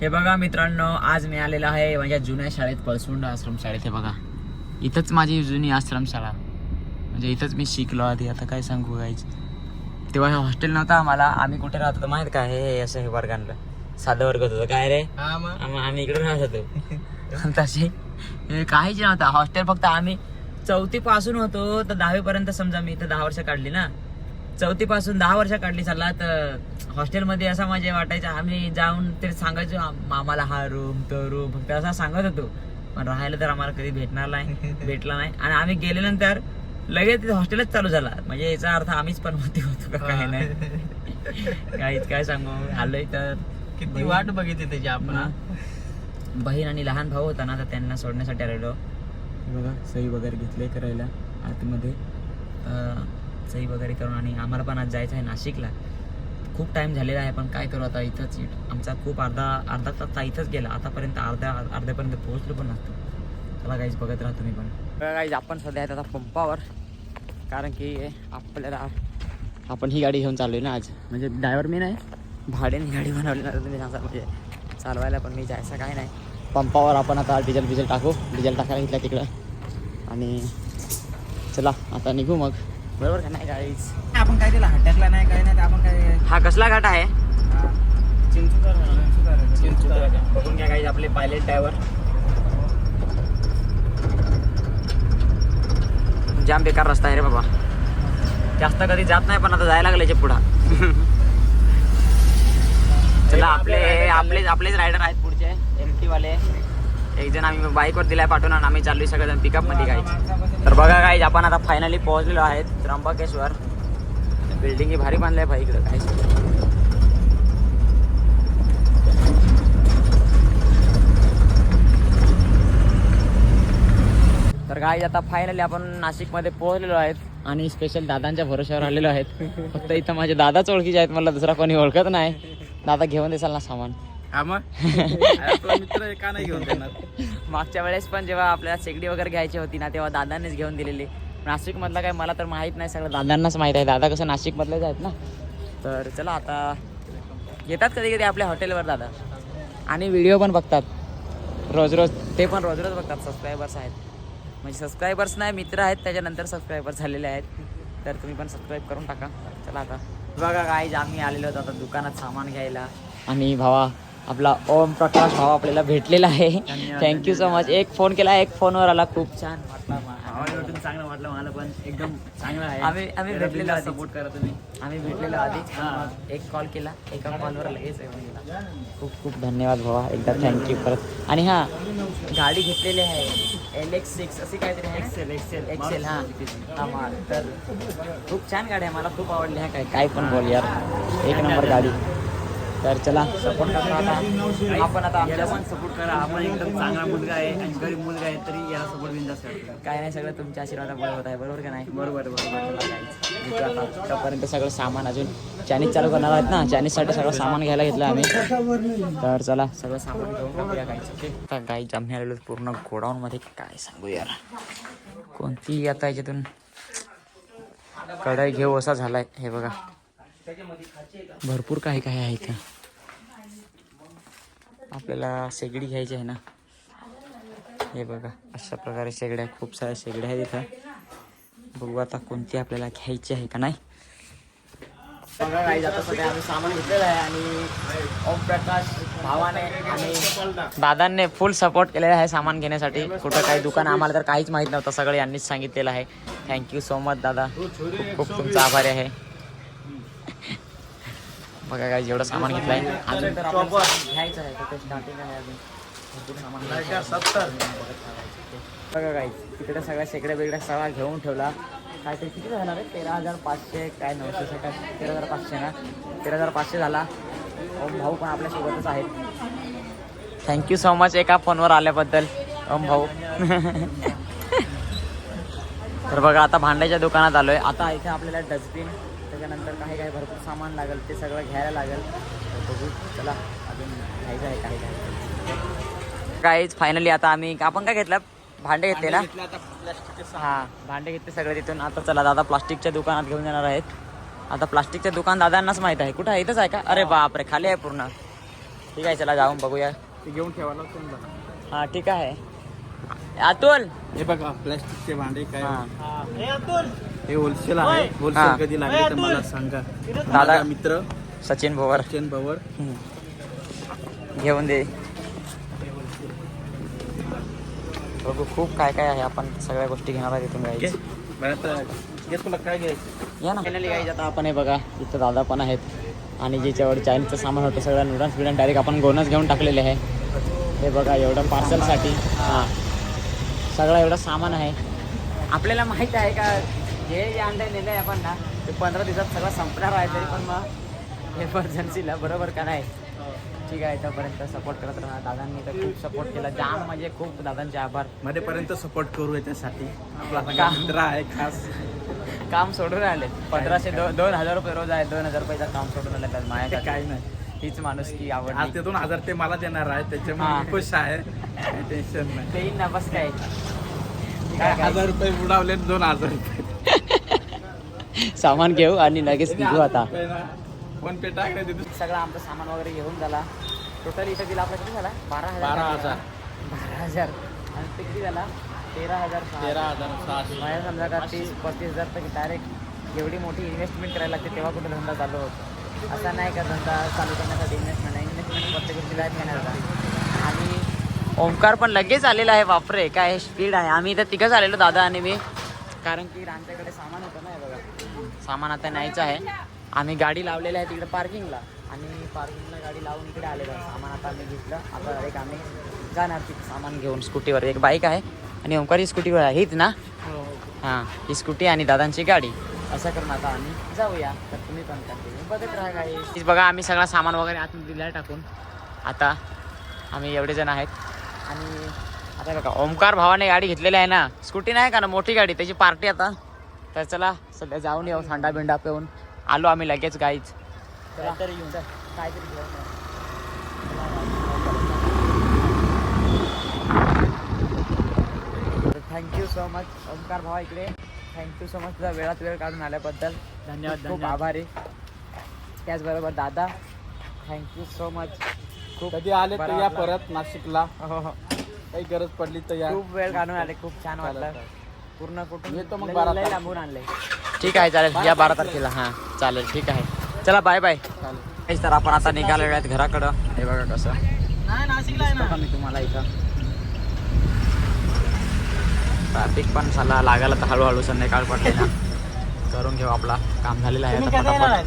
हे बघा मित्रांनो आज मी आलेलो आहे माझ्या जुन्या शाळेत पळसुंड आश्रम शाळेत. हे बघा इथंच माझी जुनी आश्रमशाळा म्हणजे इथंच मी शिकलो आधी आता काय सांगू गायच तेव्हा हॉस्टेल नव्हतं आम्हाला आम्ही कुठे राहत होतो माहीत का? हे असं हे वर्गांना साधं वर्ग होतं. काय रे? आम- आम्ही इकडे राहत होतो. तसे काहीच नव्हतं. हॉस्टेल फक्त आम्ही चौथी पासून होतो तर दहावी पर्यंत समजा मी इथं दहा वर्ष काढली ना. चौथी पासून दहा वर्ष काढली चालला तर हॉस्टेलमध्ये असा मजा वाटायचा. आम्ही जाऊन ते सांगायचो आम्हाला हा रूम तो रूम फक्त असा सांगत होतो. पण राहायला तर आम्हाला कधी भेटणार नाही भेटला नाही. आणि आम्ही गेल्यानंतर लगेच हॉस्टेलच चालू झाला. म्हणजे याचा अर्थ आम्हीच पण होती होतो का काय नाही. काहीच काय सांगू. आलोय तर किती वाट बघितली त्याची आपण. बहीण आणि लहान भाऊ होता ना तर त्यांना सोडण्यासाठी आलेलो. बघा सही वगैरे घेतले करायला आतमध्ये. सही वगैरे करून आणि आम्हाला पण आज जायचं आहे नाशिकला. खूप टाईम झालेला आहे पण काय करू आता? इथंच आमचा खूप अर्धा अर्धा तास इथंच गेला. आतापर्यंत अर्ध्या अर्ध्यापर्यंत पोहोचलो पण नसतो. चला काहीच बघत राहतो मी पण. काहीच आपण सध्या आहेत आता पंपावर. कारण की आपल्याला आपण ही गाडी घेऊन चाललोय ना आज. म्हणजे ड्रायव्हर मी नाही भाड्याने गाडी बनवली ना तुम्ही सांगा म्हणजे चालवायला पण मी जायचं काय नाही. पंपावर आपण आता डिझेल बिझेल टाकू. डिझेल टाकायला घेतला तिकडं. आणि चला आता निघू मग. बरोबर का? नाही गाडीच आपण काय दिला हटकला नाही काय नाही ते आपण काय हा कसला घाट आहे? चिंचुदार बघून घ्या काही आपले पायलट ड्रायव्हर जाम बेकार रस्ता आहे रे बाबा. जास्त कधी जात नाही पण आता जायला लागले पुढा. चला आपले आपलेच आपलेच रायडर आहेत पुढचे. एक जण आम्ही बाईकवर दिलाय पाठवून आणि आम्ही चाललोय सगळेजण पिकअपमध्ये काय तर बघा काय आपण आता फायनली पोहोचलेलो आहेत त्र्यंबकेश्वर. बिल्डिंग ही भारी बांधली आहे भाई इकडं काय तर काय आता फायनली आपण नाशिकमध्ये पोहोचलेलो आहेत आणि स्पेशल दादांच्या भरोश्यावर आलेलो आहेत. फक्त इथं माझे दादाच ओळखीचे आहेत मला दुसरा कोणी ओळखत नाही. दादा घेऊन देसाल ना सामान. हा मग? आपला मित्र का नाही घेऊन देणार? मागच्या वेळेस पण जेव्हा आपल्याला शेगडी वगैरे घ्यायची होती ना तेव्हा दादांनीच घेऊन दिलेली. नाशिकमधलं काय मला तर माहीत नाही सगळं दादांनाच माहीत आहे. दादा कसं नाशिकमधलेच आहेत ना? तर चला आता येतात कधी कधी आपल्या हॉटेलवर दादा. आणि व्हिडिओ पण बघतात. रोज रोज ते पण रोज रोज बघतात सबस्क्रायबर्स आहेत. म्हणजे सबस्क्रायबर्स नाही मित्र आहेत त्याच्यानंतर सबस्क्रायबर झालेले आहेत. तर तुम्ही पण सबस्क्राईब करून टाका. चला आता. बघा काय आम्ही आलेलो होतो आता दुकानात सामान घ्यायला. आणि भावा आपला ओम प्रकाश भाव आपल्याला भेटलेला आहे. थँक्यू सो मच एक फोन केला एक फोनवर आला. खूप छान वाटला आवडलं चांगलं वाटलं मला पण. एकदम चांगलं आहे. आम्ही आम्ही भेटलेलो सपोर्ट करा तुम्ही. आम्ही भेटलेलो आधी. एक कॉल केला. एका कॉलवर लगेच खूप खूप धन्यवाद भावा. एकदा थँक्यू परत. आणि हां गाडी घेतलेली आहे. एल एक्स सिक्स अशी काहीतरी एक्सेल एक्सेल एक्सेल हां. हां तर खूप छान गाडी आहे. मला खूप आवडली. आहे काय काय पण बोल यार. एक नंबर गाडी. तर चला. सपोर्ट करतो आता. आपण आता याला पण सपोर्ट करा. आपण एकदम चांगला मुलगा आहे आणि गरीब मुलगा आहे तरी याला सपोर्ट बिंदास करतो. काय नाही सगळं तुमच्या आशीर्वादामुळे होत आहे. बरोबर का नाही? बरोबर बरोबर आतापर्यंत सगळं सामान अजून चायनीज चालू करणार आहेत ना? चायनीजसाठी सगळं सामान घ्यायला घेतलं आम्ही. तर चला. सगळं सामान घेऊन टाकूया गाईचं आता गाई आम्ही आलेलो पूर्ण गोडाऊनमध्ये. काय सांगू यार? कोणती आता याच्यातून कढाई घेऊ असा झालाय. हे बघा. भरपूर काही काही आहे इथं. आपल्याला शेगडी घ्यायची आहे ना. हे बघा अशा प्रकारे शेगड्या खूप साऱ्या शेगड्या आहेत इथं. बघू आता कोणती आपल्याला घ्यायची आहे का नाही. बघा काही सध्या आम्ही सामान घेतलेलं आहे आणि ओम प्रकाश भावाने आणि दादांनी फुल सपोर्ट केलेला आहे सामान घेण्यासाठी. कुठं काही दुकान आम्हाला तर काहीच माहीत नव्हतं सगळं यांनीच सांगितलेलं आहे. थँक्यू सो मच दादा. खूप खूप तुमचा आभारी आहे. बघा काय जेवढं सामान घेतलं आहे अजून तर घ्यायचं आहे तर स्टार्टिंग आहे अजून? भरपूर सामान घ्यायचं आहे. सत्तर. बघा काय तिकडे सगळ्या शेकड्या बिगड्या सगळा घेऊन ठेवला. काय ते किती झाला रे? तेरा हजार पाचशे काय नऊशे काय तेरा हजार पाचशे ना? तेरा हजार पाचशे झाला. ओम भाऊ पण आपल्यासोबतच आहेत. थँक्यू सो मच एका फोनवर आल्याबद्दल. ओम भाऊ. तर बघा आता भांड्याच्या दुकानात आलोय. आता इथे आपल्याला डस्टबिन त्याच्यानंतर काही काही भरपूर सामान लागेल ते सगळं घ्यायला लागेल. तर बघू चला अजून घ्यायचं आहे काही काही. काहीच फायनली आता आम्ही आपण काय घेतलं? भांडे घेतले ना? हा भांडे घेतले सगळे तिथून. आता चला दादा प्लास्टिकच्या दुकानात घेऊन येणार आहेत. आता प्लास्टिकचं दुकान दादांनाच माहीत आहे. कुठं आहे? इथंच आहे का? अरे बापरे खाली आहे पूर्ण. ठीक आहे चला जाऊन बघूया. ते घेऊन बघा हा ठीक आहे. अतुल! हे बघा प्लॅस्टिकचे भांडे काय हा. हे होलसेल आहे. हा. होलसेल कधी लागले तर मला सांगा. दादा. मित्र सचिन भोवर चेन भवर घेऊन दे. बघू खूप काय काय आहे. आपण सगळ्या गोष्टी घेणार आहे तिथून घे गाईच बरं आता घे तुला काय घ्यायचं? या ना. फायनली गाईज आता आपण हे बघा इथं दादा पण आहेत. आणि ज्याच्यावर चायनीजचं सामान होतं सगळं नूडल्स बिडन डायरेक्ट आपण गोनच घेऊन टाकलेले आहे. हे बघा एवढं पार्सलसाठी हां. सगळं एवढं सामान आहे. आपल्याला माहीत आहे का हे जे अंडे नेले आपण ना ते पंधरा दिवसात सगळं संपणार आहे तरी पण मग एमर्जन्सीला बरोबर का नाही? ठीक आहे तोपर्यंत सपोर्ट करत राहा. दादांनी तर खूप सपोर्ट केला. जाम म्हणजे खूप दादांचे आभार. मध्यपर्यंत सपोर्ट करू याच्यासाठी. आपला मित्र आहे खास. काम सोडून आले. पंधराशे दो दोन हजार रुपये रोज आहे दोन हजार रुपयाचं काम सोडून आले तर माझ्या काही नाही. हीच माणूस की आज आवडली ते दोन हजार ते मला देणार आहे त्याच्यामुळे खुश आहे. टेन्शन नाही. ते ना बस काय? काय हजार रुपये बुडावले दोन हजार रुपये. सामान घेऊ आणि लगेच निघू आता. फोन पे तिथे सगळं आमचं सामान वगैरे घेऊन झाला. टोटल इथं दिला आपला किती झाला? बारा हजार. बारा हजार. बारा हजार. आणि ते किती झाला? तेरा हजार तेरा हजार माझ्या समजा का तीस पस्तीस हजार तर डायरेक्ट एवढी मोठी इन्व्हेस्टमेंट करायला लागते तेव्हा कुठे धंदा चालू होतो. असा नाही का धंदा चालू करण्यासाठी इन्व्हेस्टमेंट आहे इन्व्हेस्टमेंट प्रत्येक गोष्टीला घेण्याचा. आणि ओंकार पण लगेच आलेला आहे. बापरे काय स्पीड आहे. आम्ही इथं तिघंच आलेलो दादा आणि मी. कारण की आमच्याकडे सामान होतं ना हे बघा. सामान आता न्यायचं आहे. आम्ही गाडी लावलेली आहे तिकडे पार्किंगला. आणि पार्किंगला गाडी लावून इकडे आलेलो आहे. सामान आता आम्ही घेतलं. आता एक आम्ही जाणार तिथे सामान घेऊन स्कूटीवर. एक बाईक आहे. आणि ओंकार ही स्कूटीवर आहे. हीच ना? हां ही. स्कूटी आणि दादांची गाडी. असं करून आता आम्ही जाऊया. तर तुम्ही पण बघत राहा काही बघा आम्ही सगळा सामान वगैरे आतून दिला टाकून. आता आम्ही एवढे जण आहेत. आणि आता बघा ओमकार भावाने गाडी घेतलेली आहे ना. स्कूटी नाही का ना मोठी गाडी त्याची पार्टी आता. तर चला सध्या जाऊन येऊ थंडा बिंडा पिऊन. आलो आम्ही लगेच गाईच काहीतरी घेऊन काहीतरी घेऊन थँक्यू सो मच ओमकार भावा इकडे. थँक्यू सो मच तुझा वेळात वेळ काढून आल्याबद्दल. धन्यवाद, खूप धन्यवाद. आभारी. त्याचबरोबर दादा. थँक्यू सो मच खूप कधी आले तर या. परत नाशिकला. हो हो. काही गरज पडली तर या खूप वेळ काढून आले खूप छान वाटलं. पूर्ण कुठून येतो मग बारा तारखेला. लांबून आणले ठीक आहे चालेल. या बारा तारखेला. हां चालेल. ठीक आहे. चला बाय बाय चालेल. तर आपण आता निघालेलो आहेत घराकडं. हे बघा कसं. दिसतो का मी तुम्हाला इथं. ट्रॅफिक पण झाला लागायला तर हळूहळू संध्याकाळ पडले ना. करून घेऊ आपला. काम झालेलं आहे आता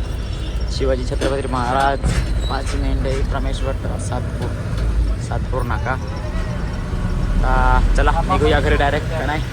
शिवाजी छत्रपती महाराज पाच मेंढे रमेश्वर सातपूर. सातपूर नाका. चला निघूया घरी डायरेक्ट का नाही?